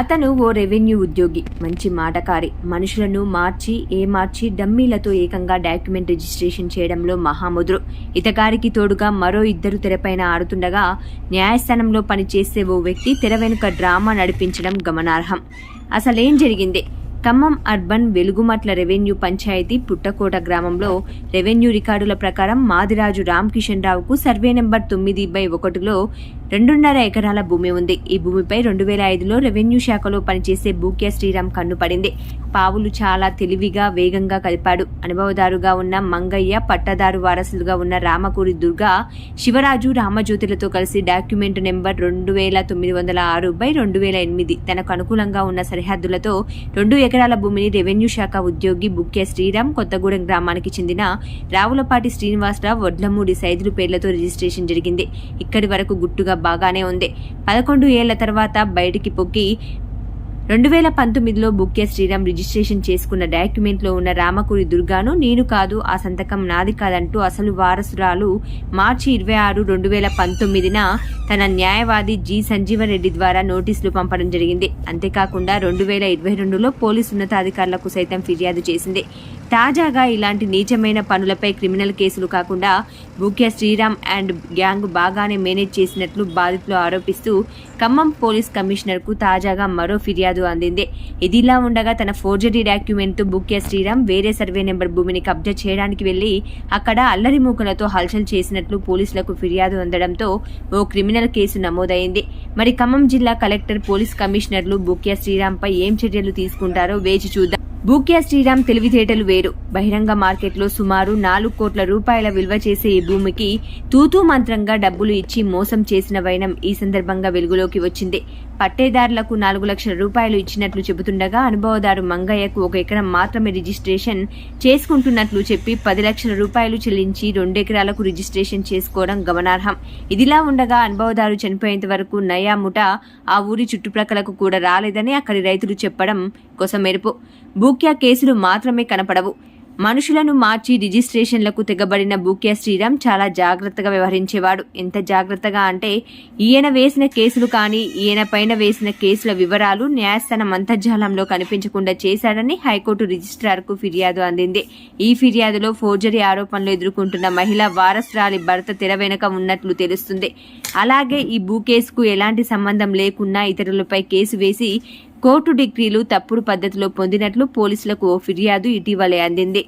అతను ఓ రెవెన్యూ ఉద్యోగి మంచి మాటకారి. మనుషులను మార్చి ఏ మార్చి డమ్మీలతో ఏకంగా డాక్యుమెంట్ రిజిస్ట్రేషన్ చేయడంలో మహాముద్రు. ఇతగారికి తోడుగా మరో ఇద్దరు తెరపైన ఆడుతుండగా న్యాయస్థానంలో పనిచేసే ఓ వ్యక్తి తెర వెనుక డ్రామా నడిపించడం గమనార్హం. అసలేం జరిగింది? ఖమ్మం అర్బన్ వెలుగుమట్ల రెవెన్యూ పంచాయతీ పుట్టకోట గ్రామంలో రెవెన్యూ రికార్డుల ప్రకారం మాదిరాజు రామకిషన్ రావుకు సర్వే నెంబర్ తొమ్మిది బై ఒకటిలో రెండున్నర ఎకరాల భూమి ఉంది. ఈ భూమిపై రెండు వేల ఐదులో రెవెన్యూ శాఖలో పనిచేసే బూక్యా శ్రీరామ్ కన్ను పడింది. పావులు చాలా తెలివిగా వేగంగా కలిపాడు. అనుభవదారుగా ఉన్న మంగయ్య పట్టదారు వారసులుగా ఉన్న రామకూరి దుర్గా శివరాజు రామజ్యోతులతో కలిసి డాక్యుమెంట్ నెంబర్ రెండు వేల తొమ్మిది వందల ఆరు బై రెండు వేల ఎనిమిది తనకు అనుకూలంగా ఉన్న సరిహద్దులతో రెండు ఎకరాల భూమిని రెవెన్యూ శాఖ ఉద్యోగి బుక్కే శ్రీరామ్ కొత్తగూడెం గ్రామానికి చెందిన రావులపాటి శ్రీనివాసరావు వడ్లమూడి సైదులు పేర్లతో రిజిస్ట్రేషన్ జరిగింది. ఇక్కడి వరకు గుట్టుగా బాగానే ఉంది. పదకొండు ఏళ్ళ తర్వాత బయటికి పొక్కి రెండు వేల పంతొమ్మిదిలో బుక్కే శ్రీరామ్ రిజిస్ట్రేషన్ చేసుకున్న డాక్యుమెంట్లో ఉన్న రామకూరి దుర్గాను నేను కాదు ఆ సంతకం నాది కాదంటూ అసలు వారసురాలు మార్చి ఇరవై ఆరు రెండు వేల పంతొమ్మిదిన తన న్యాయవాది జి సంజీవరెడ్డి ద్వారా నోటీసులు పంపడం జరిగింది. అంతేకాకుండా రెండు వేల ఇరవై రెండులో పోలీసు ఉన్నతాధికారులకు సైతం ఫిర్యాదు చేసింది. తాజాగా ఇలాంటి నీచమైన పనులపై క్రిమినల్ కేసులు కాకుండా బుక్యా శ్రీరామ్ అండ్ గ్యాంగ్ బాగానే మేనేజ్ చేసినట్లు బాధితులు ఆరోపిస్తూ ఖమ్మం పోలీస్ కమిషనర్కు తాజాగా మరో ఫిర్యాదు అందింది. ఇదిలా ఉండగా తన ఫోర్జరీ డాక్యుమెంట్తో బుక్య శ్రీరామ్ వేరే సర్వే నెంబర్ భూమిని కబ్జా చేయడానికి వెళ్ళి అక్కడ అల్లరి మూకలతో హల్చల్ చేసినట్లు పోలీసులకు ఫిర్యాదు అందడంతో ఓ క్రిమినల్ కేసు నమోదైంది. మరి ఖమ్మం జిల్లా కలెక్టర్ పోలీస్ కమిషనర్లు బుక్యా శ్రీరామ్పై ఏం చర్యలు తీసుకుంటారో వేచి చూద్దాం. బూక్యా శ్రీరామ్ తెలివితేటలు వేరు. బహిరంగ మార్కెట్లో సుమారు నాలుగు కోట్ల రూపాయల విలువ చేసే ఈ భూమికి తూతూ మంత్రంగా డబ్బులు ఇచ్చి మోసం చేసిన వైనం ఈ సందర్భంగా వెలుగులోకి వచ్చింది. పట్టేదారులకు నాలుగు లక్షల రూపాయలు ఇచ్చినట్లు చెబుతుండగా అనుభవదారు మంగయ్యకు ఒక ఎకరం మాత్రమే రిజిస్ట్రేషన్ చేసుకుంటున్నట్లు చెప్పి పది లక్షల రూపాయలు చెల్లించి రెండెకరాలకు రిజిస్ట్రేషన్ చేసుకోవడం గమనార్హం. ఇదిలా ఉండగా అనుభవదారు చనిపోయేంత వరకు నయా ముఠ ఆ ఊరి చుట్టుప్రక్కలకు కూడా రాలేదని అక్కడి రైతులు చెప్పడం కొసమెరుపు. భూక్యా కేసులు మాత్రమే కనపడవు. మనుషులను మార్చి రిజిస్ట్రేషన్లకు తెగబడిన బూక్యా శ్రీరామ్ చాలా జాగ్రత్తగా వ్యవహరించేవాడు. ఎంత జాగ్రత్తగా అంటే ఈయన వేసిన కేసులు కానీ ఈయన పైన వేసిన కేసుల వివరాలు న్యాయస్థానం అంతర్జాలంలో కనిపించకుండా చేశాడని హైకోర్టు రిజిస్ట్రార్కు ఫిర్యాదు అందింది. ఈ ఫిర్యాదులో ఫోర్జరీ ఆరోపణలు ఎదుర్కొంటున్న మహిళ వారసురాలి భర్త తెర వెనుక ఉన్నట్లు తెలుస్తుంది. అలాగే ఈ భూ కేసుకు ఎలాంటి సంబంధం లేకున్నా ఇతరులపై కేసు వేసి కోర్టు డిగ్రీలు తప్పుడు పద్ధతిలో పొందినట్లు పోలీసులకు ఓ ఫిర్యాదు ఇటీవలే అందింది.